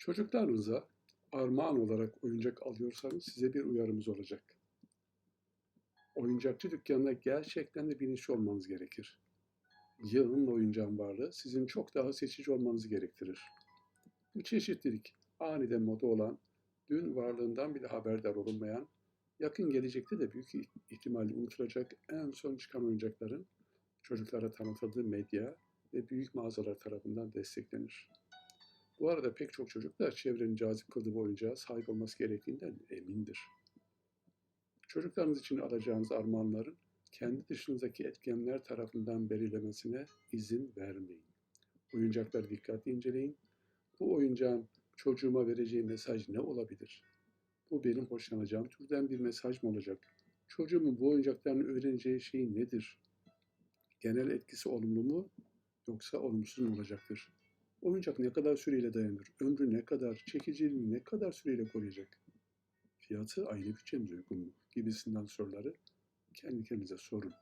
Çocuklarınıza armağan olarak oyuncak alıyorsanız size bir uyarımız olacak. Oyuncakçı dükkanına gerçekten de bilinçli olmanız gerekir. Yığın oyuncağın varlığı sizin çok daha seçici olmanızı gerektirir. Bu çeşitlilik aniden moda olan, dün varlığından bile haberdar olunmayan, yakın gelecekte de büyük ihtimalle unutulacak en son çıkan oyuncakların çocuklara tanıtıldığı medya ve büyük mağazalar tarafından desteklenir. Bu arada pek çok çocuk da çevrenin cazip kıldığı bu oyuncağa sahip olması gerektiğinden emindir. Çocuklarınız için alacağınız armağanların kendi dışınızdaki etkenler tarafından belirlemesine izin vermeyin. Oyuncakları dikkatli inceleyin. Bu oyuncağın çocuğuma vereceği mesaj ne olabilir? Bu benim hoşlanacağım türden bir mesaj mı olacak? Çocuğumun bu oyuncakların öğreneceği şey nedir? Genel etkisi olumlu mu yoksa olumsuz mu olacaktır? Oyuncak ne kadar süreyle dayanır? Ömrü ne kadar? Çekiciliğini ne kadar süreyle koruyacak? Fiyatı aile bütçemize uygun mu? Gibisinden soruları kendi kendinize sorun.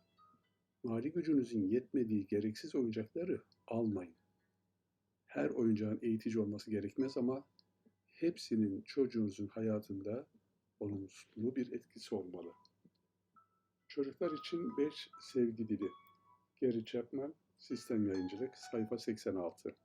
Mali gücünüzün yetmediği gereksiz oyuncakları almayın. Her oyuncağın eğitici olması gerekmez ama hepsinin çocuğunuzun hayatında olumlu bir etkisi olmalı. Çocuklar için 5 sevgi dili. Gary Chapman, Sistem Yayıncılık, sayfa 86.